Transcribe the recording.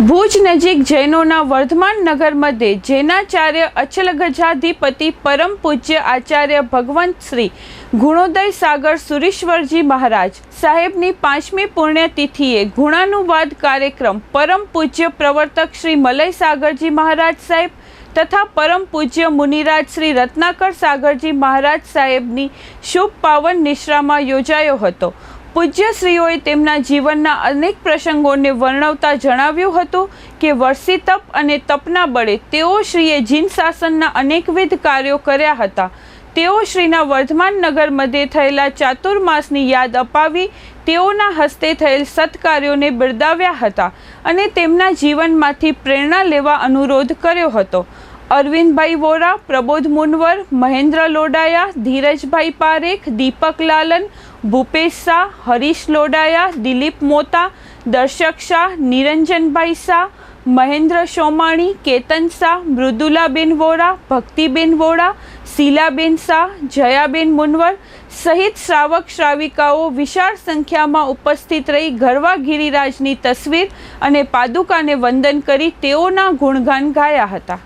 ભુજ નજીક જૈનોના વર્ધમાન નગર મધ્યે જૈનાચાર્ય અચલ ગજાધિપતિ પરમ પૂજ્ય આચાર્ય ભગવંત શ્રી ગુણોદય સાગર સુરીશ્વરજી મહારાજ સાહેબની પાંચમી પુણ્યતિથિએ ગુણાનુવાદ કાર્યક્રમ પરમ પૂજ્ય પ્રવર્તક શ્રી મલય સાગરજી મહારાજ સાહેબ તથા પરમ પૂજ્ય મુનિરાજ શ્રી રત્નાકર સાગરજી મહારાજ સાહેબની શુભ પાવન નિશ્રામાં યોજાયો હતો. પૂજ્યશ્રીઓએ તેમના જીવનના અનેક પ્રસંગોને વર્ણવતા જણાવ્યું હતું કે વર્ષી તપ અને તપના બળે તેઓ શ્રીએ જીન શાસનના અનેકવિધ કાર્યો કર્યા હતા. તેઓ શ્રીના વર્ધમાન નગર મધ્યે થયેલા ચાતુર્માસની યાદ અપાવી તેઓના હસ્તે થયેલ સત્કાર્યોને બિરદાવ્યા હતા અને તેમના જીવનમાંથી પ્રેરણા લેવા અનુરોધ કર્યો હતો. અરવિંદભાઈ વોરા, પ્રબોધ મુનવર, મહેન્દ્ર લોડાયા, ધીરજભાઈ પારેખ, દીપક લાલન, ભૂપેશ શાહ, હરીશ લોડાયા, દિલીપ મોતા, દર્શક શાહ, નિરંજનભાઈ શાહ, મહેન્દ્ર સોમાણી, કેતન શાહ, મૃદુલાબેન વોરા, ભક્તિબેન વોરા, શીલાબેન શાહ, જયાબેન મુનવર સહિત શ્રાવક શ્રાવિકાઓ વિશાળ સંખ્યામાં ઉપસ્થિત રહી ગરવા ગિરિરાજની તસવીર અને પાદુકાને વંદન કરી તેઓના ગુણગાન ગાયા હતા.